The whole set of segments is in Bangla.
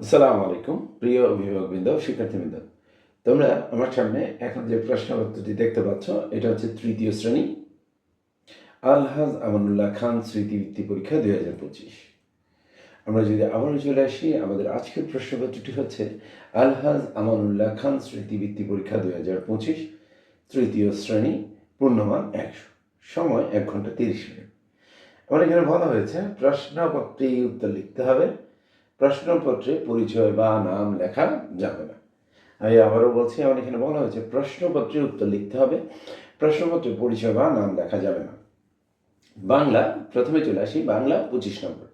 আসসালামু আলাইকুম, প্রিয় অভিভাবকবৃন্দ, শিক্ষার্থীবৃন্দ। তোমরা আমার সামনে এখন যে প্রশ্নপত্রটি দেখতে পাচ্ছ, এটা হচ্ছে তৃতীয় শ্রেণি। আলহাজ আমানুল্লাহ খান স্মৃতিবৃত্তি পরীক্ষা দুই হাজার পঁচিশ। আমরা যদি আবারও চলে আসি, আমাদের আজকের প্রশ্নপত্রটি হচ্ছে, আলহাজ আমানুল্লাহ খান স্মৃতিবৃত্তি পরীক্ষা দুই হাজার পঁচিশ, তৃতীয় শ্রেণি, পূর্ণমান একশো। সময় এক ঘণ্টা তিরিশ মিনিট। আমার এখানে বলা হয়েছে প্রশ্নপত্রে উত্তর লিখতে হবে। প্রশ্নপত্রে পরিচয় বা নাম লেখা যাবে না। আমি আবারও বলছি, আমার এখানে বলা হয়েছে প্রশ্নপত্রে উত্তর লিখতে হবে। প্রশ্নপত্রে পরিচয় বা নাম লেখা যাবে না। বাংলা, প্রথমে চলে আসি, বাংলা পঁচিশ নম্বর।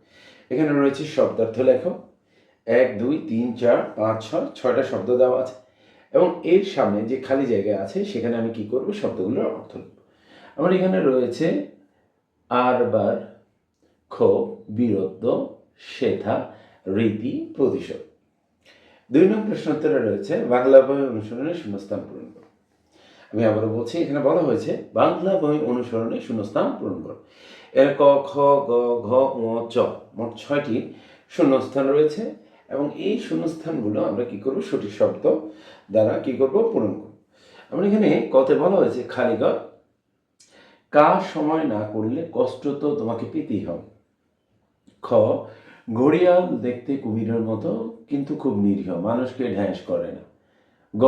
এখানে রয়েছে শব্দার্থ লেখো। এক, দুই, তিন, চার, পাঁচ, ছয়, ছয়টা শব্দ দেওয়া আছে। এবং এর সামনে যে খালি জায়গা আছে, সেখানে আমি কি করব? শব্দগুলোর অর্থ আমার এখানে রয়েছে আরবার ক্ষোভ বীরত্ব শেথা রীতি, প্রতিশোধ। দুই নম্বর প্রশ্নোত্তরে রয়েছে, বাংলা বই অনুসরণে শূন্যস্থান পূরণ করো। আমি আবারও বলছি, এখানে বলা হয়েছে, বাংলা বই অনুসরণে শূন্যস্থান পূরণ করো। এর ক, খ, গ, ঘ চ, মোট ছয়টি শূন্যস্থান রয়েছে, এবং এই শূন্যস্থানগুলো আমরা কি করব? সঠিক শব্দ দ্বারা কি করব? পূরণ করব। আমরা এখানে কতে বলা হয়েছে খালি ঘর কাজ সময় না করলে কষ্ট তো তোমাকে পেতেই হবে। খ ঘড়িয়াল দেখতে কুমিরের মতো, কিন্তু খুব নিরীহ, মানুষকে ঢ্যাঁস করে না। গ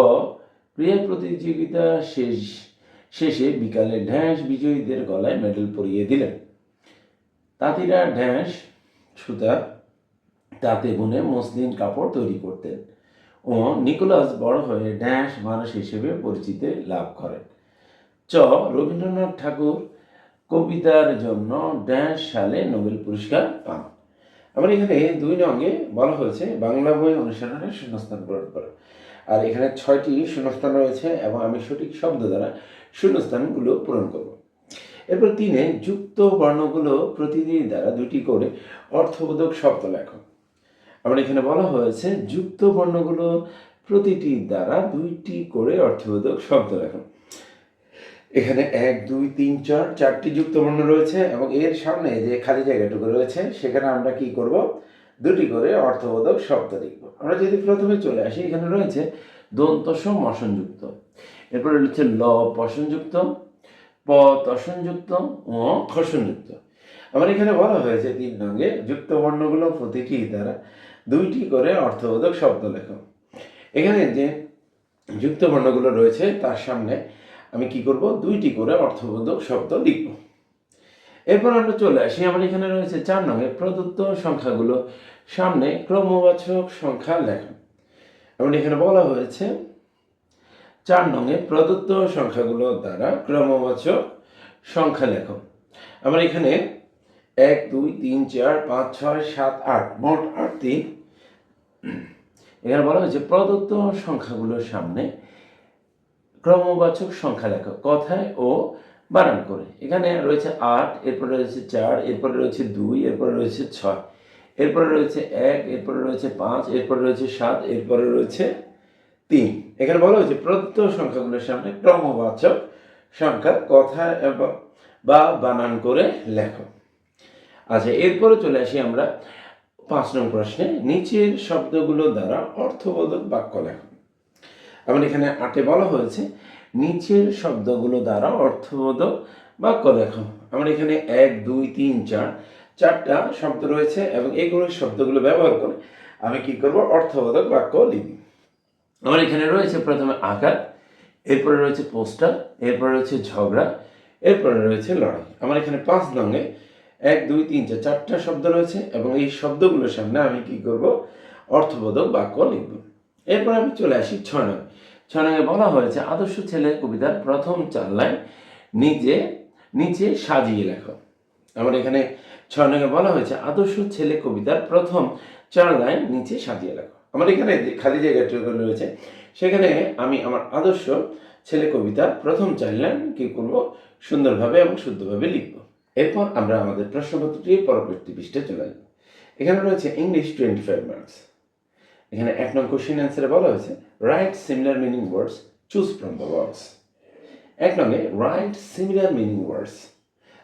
ক্রীড়া প্রতিযোগিতা শেষ, শেষে বিকালে ঢ্যাঁস বিজয়ীদের গলায় মেডেল পরিয়ে দিলেন। তাঁতিরা ঢ্যাঁস, সুতা, তাতে বুনে মসলিন কাপড় তৈরি করতেন ও নিকোলাস বড় হয়ে ঢ্যাঁস মানুষ হিসেবে পরিচিতি লাভ করেন। চ, রবীন্দ্রনাথ ঠাকুর কবিতার জন্য ড্যাশ সালে নোবেল পুরস্কার পান। আমার এখানে দুই নঙ্গে বলা হয়েছে, বাংলা বই অনুসরণে শূন্যস্থান পূরণ করো। আর এখানে ছয়টি শূন্যস্থান রয়েছে এবং আমি সঠিক শব্দ দ্বারা শূন্যস্থানগুলো পূরণ করব। এরপর তিনে, যুক্ত বর্ণগুলো প্রতিদিন দ্বারা দুটি করে অর্থবোধক শব্দ লেখো। আমার এখানে বলা হয়েছে, যুক্ত বর্ণগুলো প্রতিটি দ্বারা দুইটি করে অর্থবোধক শব্দ লেখো। এখানে এক, দুই, তিন, চার, চারটি যুক্তবর্ণ রয়েছে এবং এর সামনে যে খালি জায়গাটুকু রয়েছে, সেখানে আমরা কি করব? দুটি করে অর্থবোধক শব্দ লিখব। আমরা যদি প্রথমে চলে আসি, এখানে রয়েছে দন্তস মশনযুক্ত এরপরে রয়েছে ল পশনযুক্ত প, তসনযুক্ত ও খসনযুক্ত। আমার এখানে বলা হয়েছে তিন রঙে যুক্ত বর্ণগুলো প্রতিটি দ্বারা দুইটি করে অর্থবোধক শব্দ লেখো। এখানে যে যুক্ত বর্ণগুলো রয়েছে, তার সামনে আমি কি করব? দুইটি করে অর্থবোধক শব্দ লিখব। এরপর আমরা চলে আসি। আমার এখানে রয়েছে চার নঙে প্রদত্ত সংখ্যাগুলো। সামনে ক্রমবাচক সংখ্যা লেখা। এবং এখানে বলা হয়েছে, চার নঙে প্রদত্ত সংখ্যাগুলো দ্বারা ক্রমবাচক সংখ্যা লেখো। আমার এখানে এক, দুই, তিন, চার, পাঁচ, ছয়, সাত, আট, মোট আটটি এখানে বলা হয়েছে, প্রদত্ত সংখ্যাগুলোর সামনে ক্রমবাচক সংখ্যা লেখা কথায় ও বানান করে। এখানে রয়েছে আট, এরপরে রয়েছে চার, এরপরে রয়েছে দুই, এরপরে রয়েছে ছয়, এরপরে রয়েছে এক, এরপরে রয়েছে পাঁচ, এরপরে রয়েছে সাত, এরপরে রয়েছে তিন। এখানে বলা হয়েছে প্রদত্ত সংখ্যাগুলোর সামনে ক্রমবাচক সংখ্যা কথা বা বানান করে লেখো। আচ্ছা এরপরে চলে আসি আমরা পাঁচ নম্বর প্রশ্নে। নিচের শব্দগুলো দ্বারা অর্থবোধক বাক্য লেখো। আমার এখানে আটে বলা হয়েছে, নিচের শব্দগুলো দ্বারা অর্থবোধক বাক্য দেখো আমার এখানে এক, দুই, তিন, চার, চারটা শব্দ রয়েছে এবং এইগুলো শব্দগুলো ব্যবহার করে আমি কি করব? অর্থবোধক বাক্য লিখি। আমার এখানে রয়েছে প্রথমে আঘাত, এরপরে রয়েছে পোস্টার, এরপরে রয়েছে ঝগড়া, এরপরে রয়েছে লড়াই। আমার এখানে পাঁচ নঙ্গে এক, দুই, তিন, চার, চারটা শব্দ রয়েছে এবং এই শব্দগুলোর সামনে আমি কি করব? অর্থবোধক বাক্য লিখব। এরপর আমি চলে আসি ছয় নং নঙ্গে বলা হয়েছে, আদর্শ ছেলে কবিতার প্রথম চার লাইন নিজে, নিচে সাজিয়ে লেখো। আমার এখানে ছয় নঙ্গে বলা হয়েছে, আদর্শ ছেলে কবিতার প্রথম চার লাইন নিচে সাজিয়ে লেখো। আমার এখানে যে খালি জায়গাটুকু রয়েছে, সেখানে আমি আমার আদর্শ ছেলে কবিতার প্রথম চার লাইন কী করব? সুন্দরভাবে এবং শুদ্ধভাবে লিখব। এরপর আমরা আমাদের প্রশ্নপত্রটি পরবর্তী পৃষ্ঠে চলে যাব এখানে রয়েছে ইংলিশ টোয়েন্টি ফাইভ মার্কস এখানে এক নং কোশ্চেন অ্যান্সারে বলা হয়েছে write similar meaning words choose from the words এক নঙ্গে write similar meaning words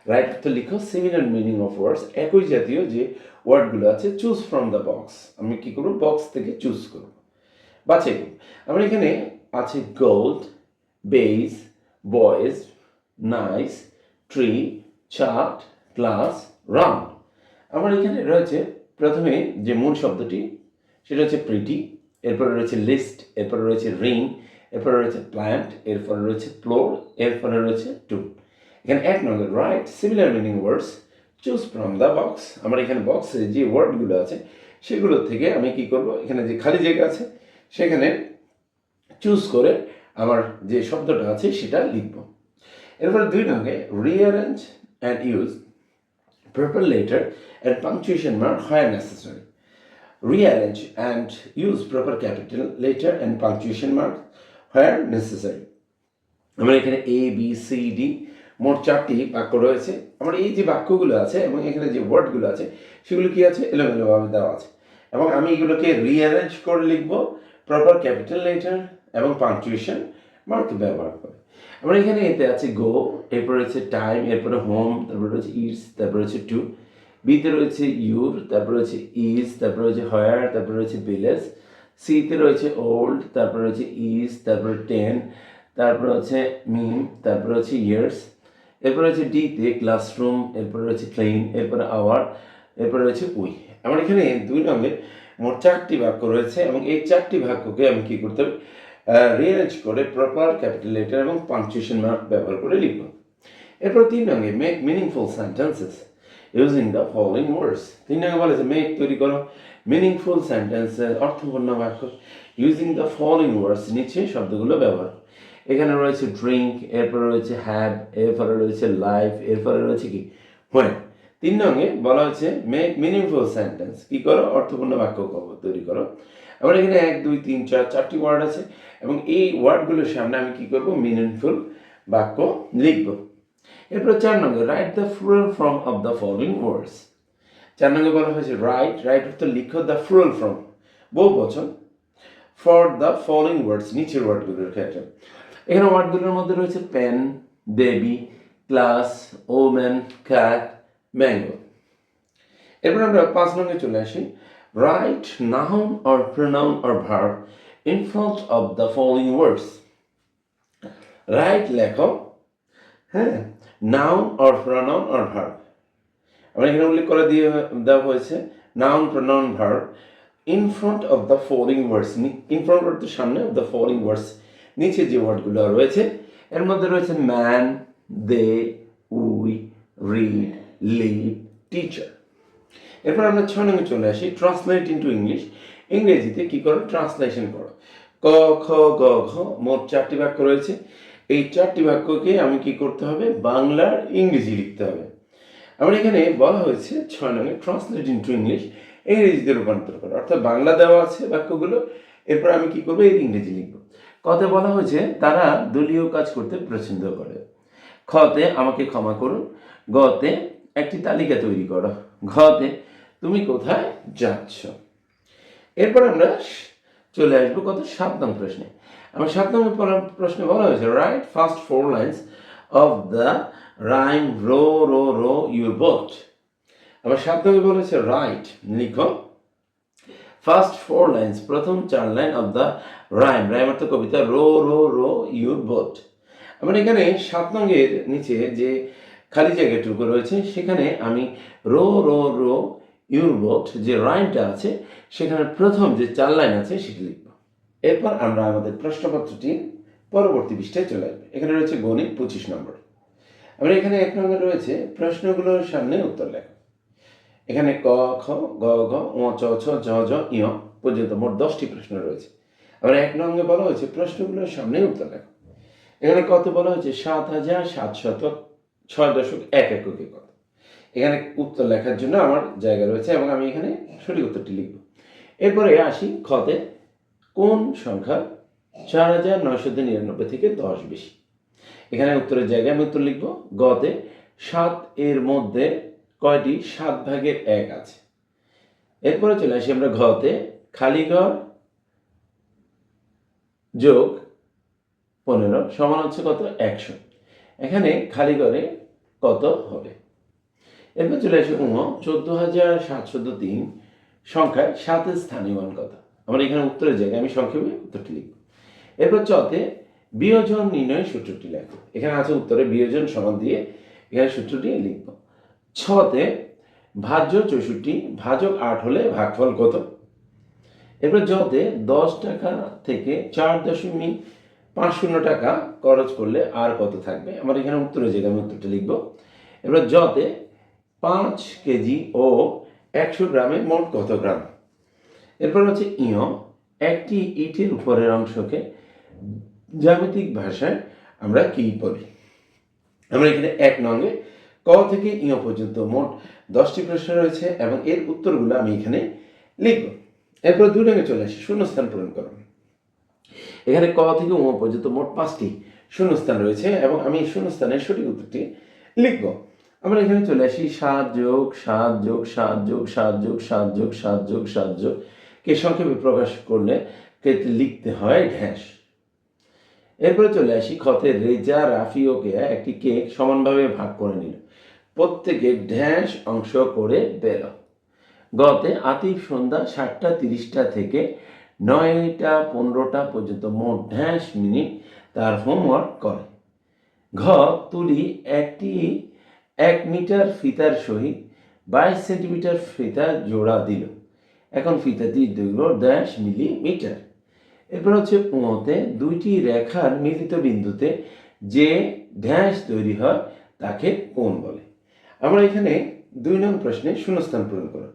write তো লিখো সিমিলার মিনিং অফ ওয়ার্ডস একই জাতীয় যে ওয়ার্ডগুলো আছে চুজ ফ্রম দ্য বক্স আমি কি করব? বক্স থেকে চুজ করব। বাছাই করব। আমার এখানে আছে gold beige boys nice tree chart class round আমার এখানে রয়েছে প্রথমে যে মূল শব্দটি সেটা হচ্ছে প্রিটি এরপরে রয়েছে লিস্ট এরপরে রয়েছে রিং এরপরে রয়েছে প্ল্যান্ট এরপরে রয়েছে ফ্লোর এরপরে রয়েছে টু এখানে এক নম্বর write similar meaning words choose from the box আমার এখানে বক্সে যে ওয়ার্ডগুলো আছে, সেগুলো থেকে আমি কি করব? এখানে যে খালি জায়গা আছে, সেখানে চুজ করে আমার যে শব্দটা আছে, সেটা লিখব। এরপরে দুই নঙ্গে rearrange and use proper letter and punctuation mark, where necessary. Rearrange and use proper capital letter and punctuation mark where necessary. আমার এখানে এ বি সি ডি মোট চারটি বাক্য রয়েছে। আমার এই যে বাক্যগুলো আছে এবং এখানে যে ওয়ার্ডগুলো আছে, সেগুলো কি আছে? এলোমেলোভাবে দেওয়া আছে। এবং আমি এগুলোকে রিঅ্যারেঞ্জ করে লিখব প্রপার ক্যাপিটাল লেটার এবং পাংচুয়েশন মার্ক ব্যবহার করে। আমার এখানে এতে আছে গো এরপর রয়েছে টাইম এরপরে হোম তারপর রয়েছে ইটস তারপর রয়েছে টু বিতে রয়েছে ইউর তারপর রয়েছে ইজ তারপর রয়েছে হয়ার তারপর রয়েছে ভিলেজ সিতে রয়েছে ওল্ড তারপর রয়েছে ইজ তারপর টেন তারপর হচ্ছে মিম তারপর হচ্ছে ইয়ার্স এরপর রয়েছে ডিতে ক্লাসরুম এরপর রয়েছে ক্লিন এরপরে আওয়ার এরপর রয়েছে উই আমার এখানে দুই নম্বরে মোট চারটি বাক্য রয়েছে এবং এই চারটি বাক্যকে আমি কি করতে হবে? রিয়ারেঞ্জ করে প্রপার ক্যাপিটাল লেটার এবং পাংচুয়েশন মার্ক ব্যবহার করে লিখব। এরপর তিন নঙ্গে make meaningful sentences using the following words তিন নঙ্গে বলেছে মেক তৈরি করো। মিনিংফুল সেন্টেন্সেস অর্থপূর্ণ বাক্য। ইউজিং দ্য ফলোইং ওয়ার্ডস নিচে শব্দগুলো ব্যবহার। এখানে রয়েছে ড্রিঙ্ক এরপরে রয়েছে হ্যাভ এরপরে রয়েছে লাইফ এরপরে রয়েছে কি? হোয়েন তিন নঙ্গে বলা হচ্ছে মেক মিনিংফুল সেন্টেন্স কী করো? অর্থপূর্ণ বাক্য তৈরি করো। আমার এখানে এক, দুই, তিন, চার, চারটি ওয়ার্ড আছে এবং এই ওয়ার্ডগুলোর সামনে আমি কী করব? মিনিংফুল বাক্য লিখব। এরপর চার নম্বর write the full form of the following words চার নম্বর বলা হয়েছে রাইট রাইট অর্থ লিখো দ্য ফুল ফ্রম বহু বচন। ফর দ্য ফলোইং ওয়ার্ডস নিচের ওয়ার্ডগুলোর ক্ষেত্রে। এখানে ওয়ার্ডগুলোর মধ্যে রয়েছে pen baby class woman cat mango এরপর আমরা পাঁচ নম্বরে চলে আসি। Write noun or pronoun or verb in front of the following words write লেখো হ্যাঁ noun or pronoun or verb আমরা এখানে উল্লেখ করে দিয়ে দেওয়া হয়েছে noun pronoun verb in front of the following words in front of the সামনে অফ দ্য ফলোইং ওয়ার্ডস নিচে যে ওয়ার্ডগুলো রয়েছে, এর মধ্যে রয়েছে man they we read live teacher এরপর আমরা ছয় নম্বরে চলে আসি ট্রান্সলেট ইন্টু ইংলিশ ইংরেজিতে কি করো? ট্রান্সলেশন করো। ক, খ, গ, ঘ, মোট চারটি বাক্য রয়েছে। এই চারটি বাক্যকে আমি কি করতে হবে? বাংলার ইংরেজি লিখতে হবে। আমার এখানে বলা হয়েছে ছয় নম্বরে ট্রান্সলেট ইন্টু ইংলিশ ইংরেজিতে রূপান্তর করো। অর্থাৎ বাংলা দেওয়া আছে বাক্যগুলো, এরপর আমি কি করব? এর ইংরেজি লিখব। কতে বলা হয়েছে, তারা দলীয় কাজ করতে পছন্দ করে। খতে আমাকে ক্ষমা করুন গতে একটি তালিকা তৈরি করো। ঘতে তুমি কোথায় যাচ্ছ? এরপর আমরা চলে আসব কত? সাত প্রশ্নে। আমার সাত নম্বর পর- প্রশ্নে বলা হয়েছে write first four lines of the rhyme row row row your boat আমার সাত নম্বর বলেছে রাইট লিখো। ফার্স্ট ফোর লাইন্স প্রথম চার line of the rhyme rhyme অর্থ কবিতা। Row row row your boat আমার এখানে সাত নঙ্গের নিচে যে খালি জায়গাটুকু রয়েছে, সেখানে আমি row row row your boat যে রাইমটা আছে, সেখানে প্রথম যে চার লাইন আছে, সেটি লিখব। এরপর আমরা আমাদের প্রশ্নপত্রটি পরবর্তী পৃষ্ঠায় চলে আসবে। এখানে রয়েছে গণিত পঁচিশ নম্বর। আমরা এখানে এক নম্বর রয়েছে প্রশ্নগুলোর সামনে উত্তর লেখা। এখানে ক, খ, গ, ঘ ও চ, ছ জ জ ইয় পর্যন্ত মোট দশটি প্রশ্ন রয়েছে। আবার এক নম্বরে বলা হয়েছে প্রশ্নগুলোর সামনে উত্তর লেখা। এখানে কত বলা হয়েছে? সাত হাজার সাতশত ছয় দশক এক এককে কত। এখানে উত্তর লেখার জন্য আমার জায়গা রয়েছে এবং আমি এখানে সঠিক উত্তরটি লিখব। এরপরে আসি খতে কোন সংখ্যা? চার হাজার নয়শো নিরানব্বই থেকে দশ বেশি। এখানে উত্তরের জায়গায় আমি উত্তর লিখব। গতে সাত এর মধ্যে কয়টি? সাত ভাগের এক আছে। এরপরে চলে আসি আমরা ঘতে। খালি ঘর যোগ পনেরো সমান হচ্ছে কত? একশো। এখানে খালি ঘরে কত হবে? এরপর চলে আসি উম, চোদ্দ হাজার সাতশত তিন সংখ্যায় সাতের স্থানীয় কত? আমরা এখানে উত্তরের জায়গায়, আমি সংক্ষেপে উত্তরটি লিখব। এরপর চতে বিয়োজন নির্ণয় সূত্রটি লেখো। এখানে আছে উত্তরে বিয়োজন সমান দিয়ে এখানে সূত্রটি লিখব। ছতে ভাজ্য চৌষট্টি, ভাজক আট হলে ভাগফল কত? এরপর যতে দশ টাকা থেকে চার দশমিক পাঁচ শূন্য টাকা খরচ করলে আর কত থাকবে? আমার এখানে উত্তরের জায়গায় আমি উত্তরটা লিখব। এবার যতে পাঁচ কেজি ও একশো গ্রামে মোট কত গ্রাম? এরপর হচ্ছে ইয়। একটি ইটের উপরের অংশকে জ্যামিতিক ভাষায় আমরা কি বলি? আমরা এখানে এক নঙ্গে ক থেকে ইয় পর্যন্ত মোট দশটি প্রশ্ন রয়েছে এবং এর উত্তরগুলো আমি এখানে লিখব। এরপর দুই নঙ্গে চলে আসি, শূন্যস্থান পূরণ করুন। এখানে ক থেকে উম পর্যন্ত মোট পাঁচটি শূন্যস্থান রয়েছে এবং আমি শূন্যস্থানের সঠিক উত্তরটি লিখব। আমরা এখানে চলে আসি সাত যোগ সাত যোগ সাত যোগ সাত যোগ সাত যোগ সাত যোগ সাত যোগ। কে সংক্ষেপে প্রকাশ করলে ক্ষেত্রে লিখতে হয় ঢ্যাঁস এরপরে চলে আসি খতের রেজা, রাফি ও কেয়া একটি কেক সমানভাবে ভাগ করে নিল। প্রত্যেকে ঢ্যাঁস অংশ করে পেল। গতে আতিফ সন্ধ্যা সাতটা তিরিশটা থেকে নয়টা পনেরোটা পর্যন্ত মোট ঢ্যাঁস মিনিট তার হোমওয়ার্ক করে। ঘ, তুলি একটি এক মিটার ফিতার সহিত বাইশ সেন্টিমিটার ফিতা জোড়া দিল। এখন ফিতাটির দৈর্ঘ্য ড্যাশ মিলিমিটার এরপর হচ্ছে পুঁতে দুইটি রেখার মিলিত বিন্দুতে যে ড্যাশ তৈরি হয়, তাকে কোণ বলে। আমরা এখানে দুই নং প্রশ্নে শূন্যস্থান পূরণ করো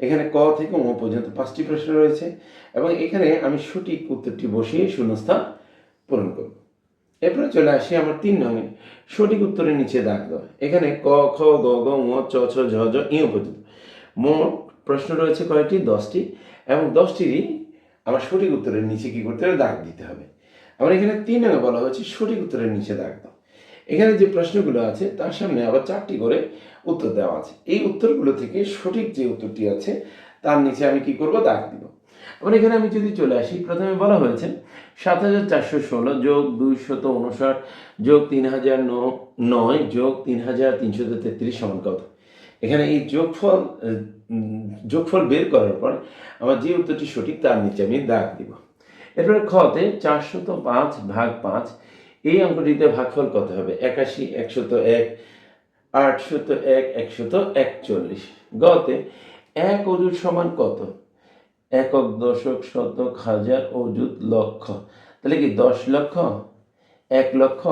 এখানে ক থেকে ও পর্যন্ত পাঁচটি প্রশ্ন রয়েছে এবং এখানে আমি সঠিক উত্তরটি বসিয়ে শূন্যস্থান পূরণ করব। এরপরে চলে আসি আমার তিন নঙে সঠিক উত্তরের নিচে দাগ দেওয়া। এখানে ক, খ, গ গ ঙ চ, ছ, ঝ ঝ ইয় পর্যন্ত। মোট প্রশ্ন রয়েছে কয়টি? দশটি। এবং দশটিরই আমার সঠিক উত্তরের নিচে কি করতে হবে? দাগ দিতে হবে। আমার এখানে তিন নঙে বলা হয়েছে, সঠিক উত্তরের নিচে দাগ দাও। এখানে যে প্রশ্নগুলো আছে, তার সামনে আবার চারটি করে উত্তর দেওয়া আছে। এই উত্তরগুলো থেকে সঠিক যে উত্তরটি আছে, তার নিচে আমি কি করব? দাগ দিব। আবার এখানে আমি যদি চলে আসি, প্রথমে বলা হয়েছে, সাত হাজার চারশো ষোলো যোগ দুইশত উনষাট যোগ তিন হাজার নয় যোগ তিন হাজার তিনশত তেত্রিশ সমান কত? এখানে এই যোগফল যোগফল বের করার পর আমার যে উত্তরটি সঠিক তার নিচে আমি দাগ দিব। এরপরে খতে চারশত পাঁচ ভাগ পাঁচ, এই অঙ্কটিতে ভাগফল কত হবে? একাশি, একশত এক, আটশত এক, একশত একচল্লিশ। গতে এক অজুত সমান কত? একক দশক শতক হাজার অযুত লক্ষ। তাহলে কি দশ লক্ষ? এক লক্ষ?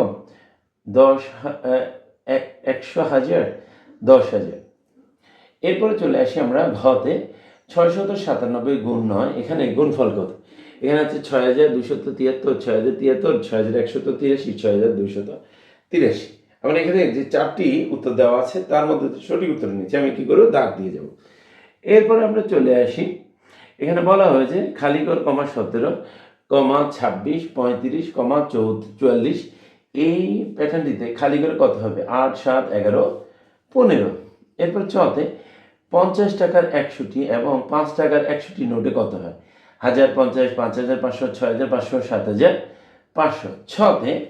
দশ একশো হাজার? দশ হাজার। এরপরে চলে আসি আমরা ঘতে, ছয়শত সাতানব্বই গুণ নয়, এখানে গুণফল কত? এখানে আছে ছয় হাজার দুশত তিয়াত্তর ছয় হাজার তিয়াত্তর ছয় হাজার একশত তিরাশি ছয় হাজার দুইশত তিরাশি। আমার এখানে যে চারটি উত্তর দেওয়া আছে, তার মধ্যে সঠিক উত্তর নিচ্ছে আমি কি করব? দাগ দিয়ে যাব। এরপরে আমরা চলে আসি। এখানে বলা হয়েছে খালিগড় কমা সতেরো, কমা ছাব্বিশ, পঁয়ত্রিশ, কমা চৌদ, চুয়াল্লিশ। এই প্যাটার্নটিতে খালিগড় কত হবে? আট, সাত, এগারো, পনেরো। এরপর চতে পঞ্চাশ টাকার একশোটি এবং পাঁচ টাকার একশোটি নোটে কত হয়? হাজার পঞ্চাশ, পাঁচ হাজার পাঁচশো, ছয় হাজার পাঁচশো, সাত হাজার পাঁচশো। ছতে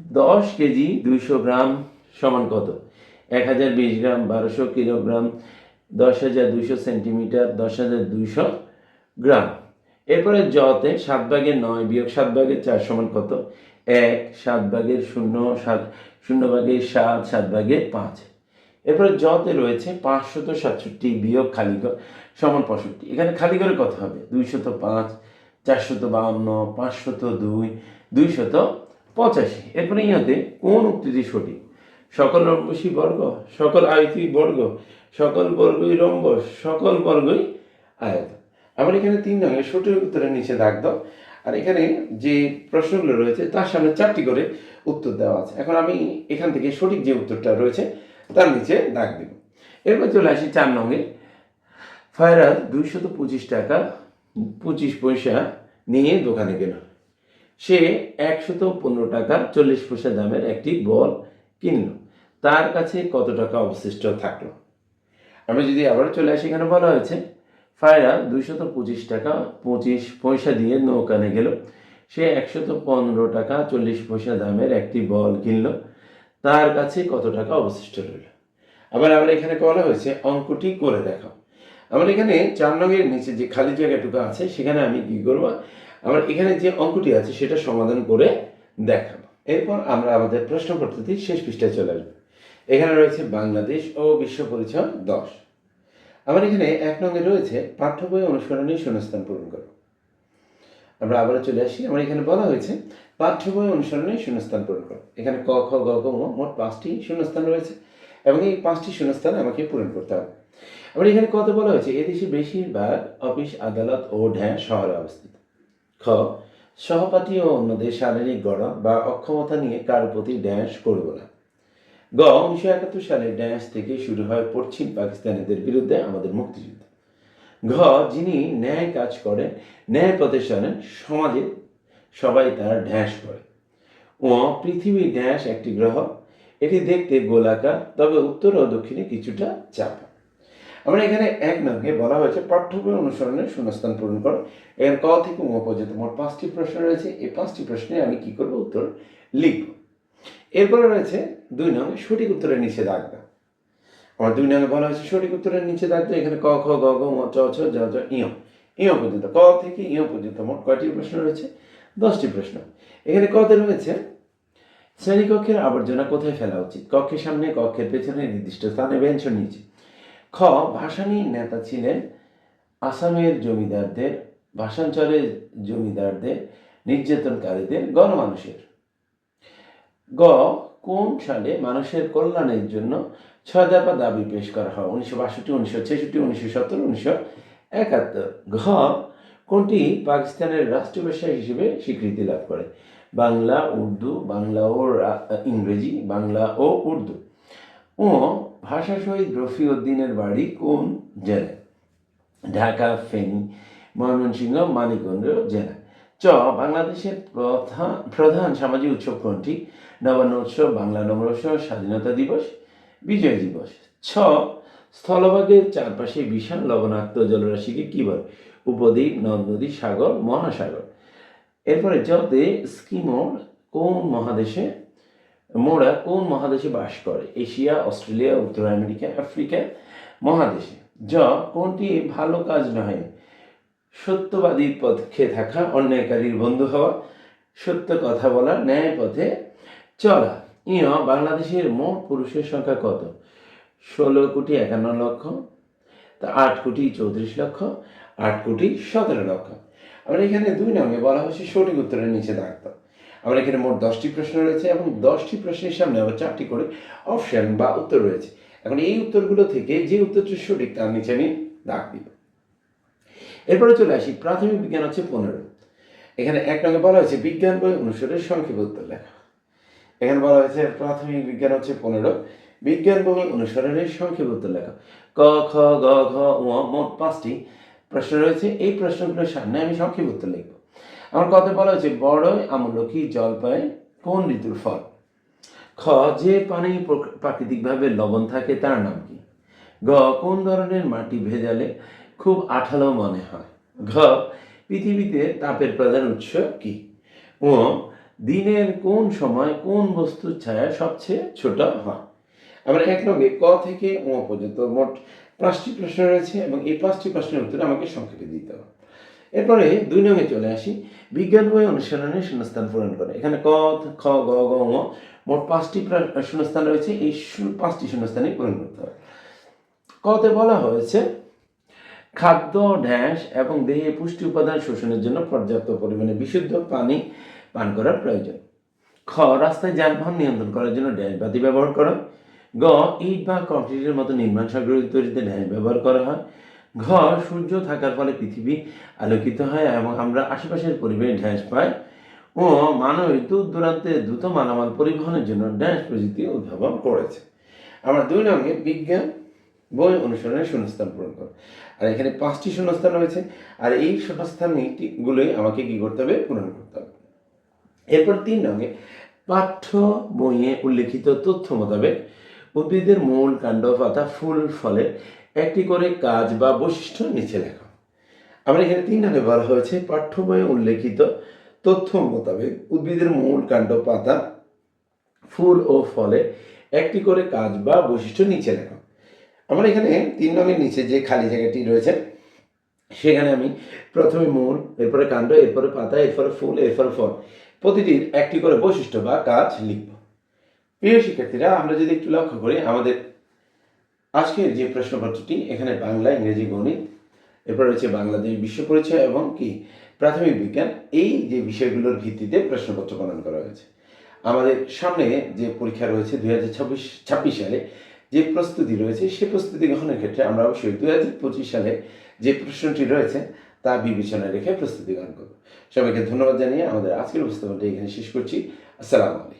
দশ কেজি দুইশো গ্রাম সমান কত? এক হাজার বিশ গ্রাম, বারোশো কিলোগ্রাম, দশ হাজার দুইশো সেন্টিমিটার, দশ হাজার দুইশো গ্রাম। এরপরে জতে সাত ভাগের নয় বিয়োগ সাত ভাগের চার সমান কত? এক, সাত ভাগের শূন্য, সাত, শূন্য ভাগের সাত সাত ভাগের পাঁচ। এরপরে জতে রয়েছে পাঁচশত সাতষট্টি বিয়োগ খালিগড় সমান পঁয়ষট্টি। এখানে খালিগড়ের কত হবে। দুইশত পাঁচ, চারশত বাউন্ন পাঁচশত দুই, দুইশত পঁচাশি। এরপরে ইহাতে কোন উক্তিটি সঠিক? সকল রম্বসী বর্গ, সকল আয়তী বর্গ, সকল বর্গই রম্ব সকল বর্গই আয়ত। আমার এখানে তিন রঙের সঠিক উত্তরের নিচে দাগ দাও। আর এখানে যে প্রশ্নগুলো রয়েছে, তার সামনে চারটি করে উত্তর দেওয়া আছে। এখন আমি এখান থেকে সঠিক যে উত্তরটা রয়েছে তার নিচে দাগ দেব। এরপর চলে আসি চার নঙ্গে ফায়রাজ দুইশত পঁচিশ টাকা, পঁচিশ পয়সা নিয়ে দোকানে গেল। সে একশত পনেরো টাকা চল্লিশ পয়সা দামের একটি বল কিনলো। তার কাছে কত টাকা অবশিষ্ট থাকল? আমরা যদি আবার চলে আসি, এখানে বলা হয়েছে, ফায়রা দুইশত পঁচিশ টাকা, পঁচিশ পয়সা দিয়ে নৌকানে গেল। সে একশত পনেরো টাকা, চল্লিশ পয়সা দামের একটি বল কিনলো। তার কাছে কত টাকা অবশিষ্ট রইল? আবার আমরা এখানে বলা হয়েছে? অঙ্কটি করে দেখাও। আমার এখানে চার নঙের নিচে যে খালি জায়গাটুকু আছে, সেখানে আমি কি করব? আমার এখানে যে অঙ্কটি আছে, সেটা সমাধান করে দেখাবো। এরপর আমরা আমাদের প্রশ্ন পদ্ধতির শেষ পৃষ্ঠায় চলে আসব। এখানে রয়েছে বাংলাদেশ ও বিশ্ব পরিচয় দশ। আমার এখানে এক নঙ্গে রয়েছে পাঠ্য বই অনুসরণে শূন্যস্থান পূরণ করো। আমরা আবারও চলে আসি। আমার এখানে বলা হয়েছে পাঠ্য বই অনুসরণে শূন্যস্থান পূরণ করো। এখানে ক, খ, গ ঙ, মোট পাঁচটি শূন্যস্থান রয়েছে এবং এই পাঁচটি শূন্যস্থান আমাকে পূরণ করতে হবে। আবার এখানে কত বলা হয়েছে, এদেশে বেশিরভাগ অফিস, আদালত ও ঢ্যাঁ শহরে অবস্থিত। খ, সহপাঠী ও অন্যদের শারীরিক গড়ন বা অক্ষমতা নিয়ে কার প্রতি ড্যাশ করব না। গ, উনিশশো একাত্তর সালে ড্যাশ থেকে শুরু হয় পশ্চিম পাকিস্তানিদের বিরুদ্ধে আমাদের মুক্তিযুদ্ধ। ঘ, যিনি ন্যায় কাজ করেন, ন্যায় চলেন সমাজে সবাই তার ঢ্যাস করে। ও পৃথিবী ড্যাশ একটি গ্রহ, এটি দেখতে গোলাকার, তবে উত্তর ও দক্ষিণে কিছুটা চাপা। আমরা এখানে এক নঙ্গে বলা হয়েছে পাঠ্যক্রম বই অনুসরণে শূন্যস্থান পূরণ করো। এখানে ক থেকে ম পর্যন্ত মোট পাঁচটি প্রশ্ন রয়েছে। এই পাঁচটি প্রশ্নে আমি কি করব? উত্তর লিখব। এরপরে রয়েছে দুই নং সঠিক উত্তরের দাও বলা হয়েছে, সঠিক উত্তরের নিচে এখানে ক, খ, গ ম, চ, ছ জ জ ইয়। ইয় পর্যন্ত, ক থেকে ইয় পর্যন্ত মোট কয়টি প্রশ্ন রয়েছে? দশটি প্রশ্ন। এখানে কতে রয়েছে শ্রেণীকক্ষের আবর্জনা কোথায় ফেলা উচিত? কক্ষের সামনে, কক্ষের পেছনে, নির্দিষ্ট স্থানে বেঞ্চের নিচে। খ, ভাসানী নেতা ছিলেন আসামের জমিদারদের ভাষাঞ্চলের জমিদারদের, নির্যাতনকারীদের গণমানুষের। গ, কোন সালে মানুষের কল্যাণের জন্য ছয় দফা দাবি পেশ করা হয়, উনিশশো বাষট্টি, উনিশশো ছেষট্টি, উনিশশো সত্তর, উনিশশো একাত্তর। ঘ, কোনটি পাকিস্তানের রাষ্ট্রভাষা হিসেবে স্বীকৃতি লাভ করে? বাংলা, উর্দু, বাংলা ও ইংরেজি, বাংলা ও উর্দু। ও ভাষা শহীদ রফিউদ্দিনের বাড়ি কোন জেলায়? ঢাকা, ফেনী, ময়মনসিংহ, মানিকগঞ্জ, জেলা। চ, বাংলাদেশের প্রধান প্রধান সামাজিক উৎসব কোনটি? নবান্ন উৎসব, বাংলা নববর্ষ, স্বাধীনতা দিবস বিজয় দিবস। ছ, স্থলভাগের চারপাশে বিশাল লবণাক্ত জলরাশিকে কী বলে? উপদ্বীপ নদ নদী সাগর, মহাসাগর। এরপরে যতে স্কিমোর কোন মহাদেশে, মোরা কোন মহাদেশে বাস করে? এশিয়া, অস্ট্রেলিয়া, উত্তর আমেরিকা, আফ্রিকা মহাদেশে। জ, কোনটি ভালো কাজ নয় সত্যবাদীর পক্ষে থাকা, অন্যায়কারীর বন্ধু হওয়া, সত্য কথা বলা, ন্যায় পথে চলা। ইয় বাংলাদেশের মোট পুরুষের সংখ্যা কত? ষোলো কোটি একান্ন লক্ষ, তা আট কোটি চৌত্রিশ লক্ষ, আট কোটি সতেরো লক্ষ। আমরা এখানে দুই নামে বলা হয়েছে সঠিক উত্তরের নিচে দাও আমরা এখানে মোট দশটি প্রশ্ন রয়েছে এবং দশটি প্রশ্নের সামনে আবার চারটি করে অপশন বা উত্তর রয়েছে। এখন এই উত্তরগুলো থেকে যে উত্তরটি সঠিক তার নিচে আমি দাগ দিব। এরপরে চলে আসি, প্রাথমিক বিজ্ঞান হচ্ছে পনেরো। এখানে এক নঙ্গে বলা হয়েছে বিজ্ঞান বই অনুসারে সংক্ষেপ উত্তর লেখা। এখানে বলা হয়েছে প্রাথমিক বিজ্ঞান হচ্ছে পনেরো। বিজ্ঞান বই অনুসরণের সংক্ষেপ উত্তর লেখা ক, খ, গ, ঘ ও মোট পাঁচটি প্রশ্ন রয়েছে। এই প্রশ্নগুলোর সামনে আমি সংক্ষেপ উত্তর লিখব। আমার কথা বলা হয়েছে বড়ই আমলকি জলপাই কোন ঋতুর ফল? খ, যে পানি প্রাকৃতিকভাবে লবণ থাকে তার নাম কি? গ কোন ধরনের মাটি ভেজালে খুব আঠালো মনে হয়? ঘ, পৃথিবীতে তাপের প্রধান উৎস কি? ও দিনের কোন সময় কোন বস্তুর ছায়া সবচেয়ে ছোট হয়? আমরা এক নঙ্গে ক থেকে ও পর্যন্ত মোট পাঁচটি প্রশ্ন রয়েছে এবং এই পাঁচটি প্রশ্নের উত্তর আমাকে সংক্ষেপে দিতে হবে। এরপরে দুই নঙ্গে চলে আসি। বিজ্ঞান বই অনুসরণে শূন্যস্থান পূরণ করে। এখানে ক, খ, গ গ, ঙ মোট পাঁচটি শূন্যস্থান রয়েছে। এই পাঁচটি শূন্যস্থানে পূরণ করতে হবে। কতে বলা হয়েছে, খাদ্য ড্যাশ এবং দেহে পুষ্টি উপাদান শোষণের জন্য পর্যাপ্ত পরিমাণে বিশুদ্ধ পানি পান করার প্রয়োজন। খ, রাস্তায় যানবাহন নিয়ন্ত্রণ করার জন্য ড্যাশ বাতি ব্যবহার করা। গ, ইট বা কংক্রিটের মতো নির্মাণ সামগ্রী তৈরিতে ড্যাশ ব্যবহার করা হয়। ঘ, সূর্য থাকার ফলে পৃথিবী আলোকিত হয় এবং আমরা আশেপাশের পরিবেশ ড্যাশ পাই। ও, মানুষ দূর দূরান্তে দ্রুত মালামাল পরিবহনের জন্য ড্যাশ প্রযুক্তি উদ্ভাবন করেছে। আমরা দুই নঙ্গে বিজ্ঞান বই অনুসরণের শূন্যস্থান পূরণ করো আর এখানে পাঁচটি শূন্যস্থান রয়েছে। আর এই শূন্যস্থানগুলোই আমাকে কি করতে হবে? পূরণ করতে হবে। এরপর তিন নঙ্গে পাঠ্য বইয়ে উল্লেখিত তথ্য মোতাবেক উদ্ভিদের মূল কাণ্ড পাতা ফুল ফলে একটি করে কাজ বা বৈশিষ্ট্য নিচে লেখা। আমরা এখানে তিন নঙ্গে বলা হয়েছে, পাঠ্য বইয়ে উল্লেখিত তথ্য মোতাবেক উদ্ভিদের মূল কাণ্ড পাতা ফুল ও ফলে একটি করে কাজ বা বৈশিষ্ট্য নিচে লেখা। আমার এখানে তিন নঙের নিচে যে খালি জায়গাটি রয়েছে, সেখানে আমি প্রথমে মূল, এরপরে কাণ্ড, এরপরে পাতা, এরপরে ফুল, এরপরে ফল প্রতিটির একটি করে বৈশিষ্ট্য বা কাজ লিখব। প্রিয় শিক্ষার্থীরা, আমরা যদি একটু লক্ষ্য করি, আমাদের আজকের যে প্রশ্নপত্রটি, এখানে বাংলা, ইংরেজি, গণিত, এরপর রয়েছে বাংলাদেশ বিশ্ব পরিচয় এবং কি? প্রাথমিক বিজ্ঞান, এই যে বিষয়গুলোর ভিত্তিতে প্রশ্নপত্র প্রণয়ন করা হয়েছে। আমাদের সামনে যে পরীক্ষা রয়েছে দুই হাজার ছাব্বিশ ছাব্বিশ সালে যে প্রস্তুতি রয়েছে সেই প্রস্তুতি গ্রহণের ক্ষেত্রে আমরা অবশ্যই দুই হাজার পঁচিশ সালে যে প্রশ্নটি রয়েছে তা বিবেচনায় রেখে প্রস্তুতি গ্রহণ করবে। সবাইকে ধন্যবাদ জানিয়ে আমাদের আজকের উপস্থাপনটা এখানে শেষ করছি। আসসালামু আলাইকুম।